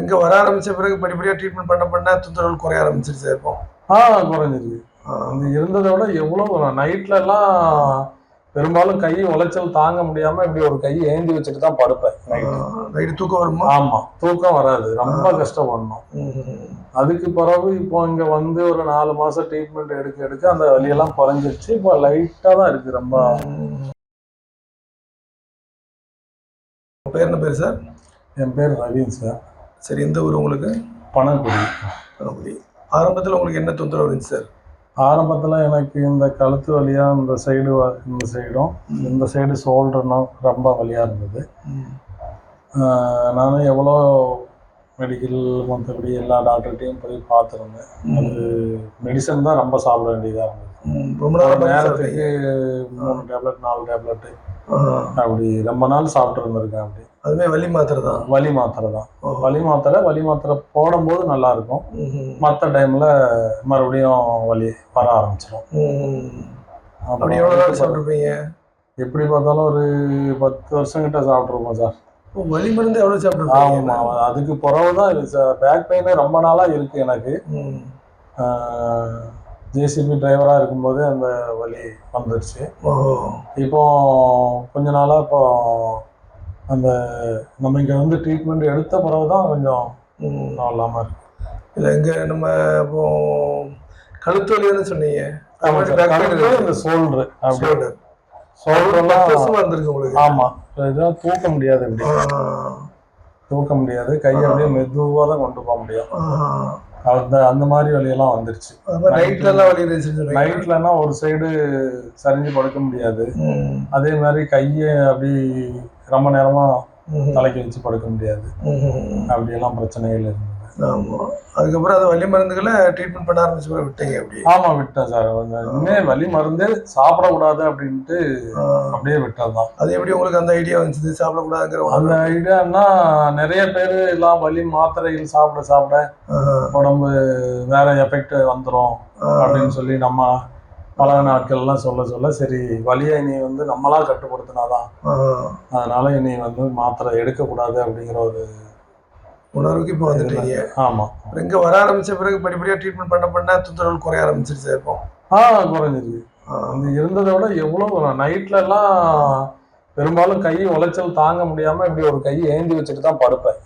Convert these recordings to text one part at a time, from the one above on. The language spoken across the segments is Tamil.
இங்கே வர ஆரம்பிச்ச பிறகு படிப்படியாக ட்ரீட்மெண்ட் பண்ண பண்ண தொந்தரவுகள் குறைய ஆரம்பிச்சிருச்சு சார் இப்போ. ஆ குறைஞ்சிருக்கு. அந்த இருந்ததை விட எவ்வளோ நைட்ல எல்லாம் பெரும்பாலும் கை உளைச்சல் தாங்க முடியாம இப்படி ஒரு கை ஏந்தி வச்சுட்டு தான் படுப்பேன் நைட்டு தூக்கம் வருமா? ஆமா தூக்கம் வராது. ரொம்ப கஷ்டப்படணும். அதுக்கு பிறகு இப்போ இங்க வந்து ஒரு நாலு மாசம் ட்ரீட்மெண்ட் எடுக்க எடுக்க அந்த வலியெல்லாம் குறைஞ்சிருச்சு. இப்போ லைட்டா தான் இருக்கு ரொம்ப. பேர் என்ன பேர் சார்? என் பேர் ரவீன் சார். சரி எந்த ஊர் உங்களுக்கு? பணக்குடி கணபதி ஆரம்பத்தில் உங்களுக்கு என்ன தொந்தரவு இருந்துச்சு சார்? ஆரம்பத்துல எனக்கு இந்த கழுத்து வலியா இந்த சைடு இந்த சைடும் இந்த சைடு ஷோல்டர்னும் ரொம்ப வலியா இருந்தது. நானும் எவ்வளோ மெடிக்கல் மற்றபடி எல்லா டாக்டர்கிட்டையும் போய் பார்த்துருந்தேன். அது மெடிசன் தான் ரொம்ப சாப்பிட வேண்டியதாக இருந்தது. ரொம்ப நாள் நேரத்துக்கு மூணு டேப்லெட் நாலு டேப்லெட்டு. அப்படி ரொம்ப நாள் சாப்பிட்டு இருந்திருக்கேன் அப்படி. அதுவே வலி மாத்திரை தான் வலி மாத்திரை தான். வலி மாத்திரை வலி மாத்திரை போடும்போது நல்லா இருக்கும். மற்ற டைமில் மறுபடியும் வலி வர ஆரம்பிச்சிடும். அப்படி எவ்வளோ நாள் சாப்பிட்ருப்பீங்க எப்படி பார்த்தாலும் ஒரு பத்து வருஷம் கிட்ட சாப்பிட்ருப்போம் சார். ஓ, வலி மருந்து எவ்வளோ சாப்பிட்ருப்பீங்க ஆமாம் அதுக்கு பிறகு தான் இது சார். பேக் பெயினே ரொம்ப நாளாக இருக்குது எனக்கு. ஜேசிபி டிரைவராக இருக்கும்போது அந்த வலி வந்துடுச்சு இப்போ கொஞ்ச நாளாக இப்போ அந்த நம்ம இங்கே வந்து ட்ரீட்மெண்ட் எடுத்த பிறகு தான் கொஞ்சம். இல்லாமல் இருக்கு. இல்லை இங்கே நம்ம இப்போ கழுத்து வலின்னு சொன்னீங்க. இந்த ஷோல்டரு அப்படி. வருஷமா இருந்திருக்கு உங்களுக்கு. ஆமாம் இதெல்லாம் தூக்க முடியாது. தூக்க முடியாது. கையை அப்படியே மெதுவாக தான் கொண்டு போக முடியும். அந்த அந்த மாதிரி வலியெல்லாம் வந்துருச்சு. அது மாதிரி நைட்ல எல்லாம் வலி இருந்துச்சுன்னு சொன்னீங்க. நைட்லன்னா ஒரு சைடு சரிஞ்சு படுக்க முடியாது. அதே மாதிரி கையை அப்படி ரொம்ப நேரமா ம். தலைக்கு வச்சு படுக்க முடியாது. அப்படியெல்லாம் பிரச்சனைகள் இருந்தது ஆமா அதுக்கப்புறம் அந்த வலி மருந்துகளை ட்ரீட்மெண்ட் பண்ண ஆரம்பிச்ச பிறகு விட்டீங்க அப்படி ஆமா விட்டேன் சார் இனிமே வலி மருந்தே சாப்பிடக்கூடாது அப்படின்ட்டு. அப்படியே விட்டது தான் அது எப்படி உங்களுக்கு அந்த ஐடியா வந்துச்சு சாப்பிடக்கூடாதுங்கிற அந்த? ஐடியான்னா நிறைய பேர் எல்லாம் வலி மாத்திரைகள் சாப்பிட சாப்பிட. உடம்பு வேற எஃபெக்ட் வந்துடும். அப்படின்னு சொல்லி நம்ம பல நாட்கள்லாம் சொல்ல சொல்ல சரி வலியை இனி வந்து நம்மளா கட்டுப்படுத்தினாதான். அதனால இனி வந்து மாத்திரை எடுக்கக்கூடாது அப்படிங்கிற ஒரு உணர்வுக்கு இப்போ வந்துட்டீங்க. ஆமா. அப்புறம் இங்க வர ஆரம்பிச்ச பிறகு படிப்படியா ட்ரீட்மெண்ட் பண்ண பண்ண தொந்தரவுகள் குறைய ஆரம்பிச்சிருச்சு இப்போ. ஆ குறைஞ்சிருக்கு. இருந்ததை விட எவ்வளோ நைட்ல எல்லாம் பெரும்பாலும் கை உளைச்சல் தாங்க முடியாம இப்படி ஒரு கை ஏந்தி வச்சுட்டு தான் படுப்பேன்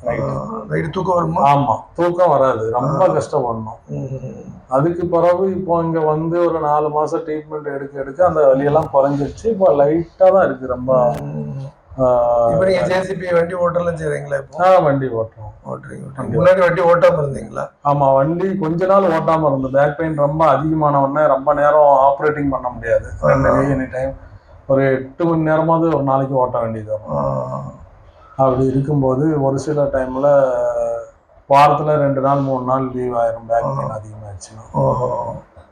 நைட்டு தூக்கம் வருமா? ஆமா தூக்கம் வராது. ரொம்ப கஷ்டப்படணும். அதுக்கு பிறகு இப்போ இங்க வந்து ஒரு நாலு மாசம் ட்ரீட்மெண்ட் எடுக்க எடுக்க அந்த வலியெல்லாம் குறைஞ்சிருச்சு. இப்போ லைட்டா தான் இருக்கு. ரொம்ப இப்போ நீங்க ஜேசிபி வண்டி ஓட்டலாம் செய்றீங்களா இப்போ? ஆ, வண்டி ஓட்டுறோம். ஓட்டுறீங்க. முன்னாடி வண்டி ஓட்டாம இருந்தீங்களா? ஆமா வண்டி கொஞ்ச நாள் ஓட்டாம இருந்தது. பேக் பெயின் ரொம்ப அதிகமான உடனே ரொம்ப நேரம் ஆப்ரேட்டிங் பண்ண முடியாது. எனி டைம் ஒரு எட்டு மணி நேரமாவது ஒரு நாளைக்கு ஓட்ட வேண்டியது. வரும். அப்படி இருக்கும்போது ஒரு சில டைம்ல வாரத்துல ரெண்டு நாள் மூணு நாள் லீவ் ஆயிரும் பேக் பெயின் அதிகமாகிடுச்சுன்னா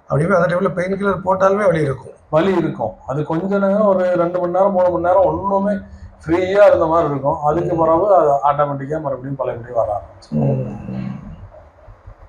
அப்படியே அந்த டைம்ல பெயின் கில்லர் போட்டாலுமே வலி இருக்கும். வலி இருக்கும். அது கொஞ்ச நேரம் ஒரு ரெண்டு மணி நேரம் மூணு மணி நேரம் ஒண்ணுமே ஃப்ரீயா இருந்த மாதிரி இருக்கும். அதுக்கு பிறகு அது ஆட்டோமேட்டிக்கா மறுபடியும் பழையபடி வர ஆரம்பிச்சு.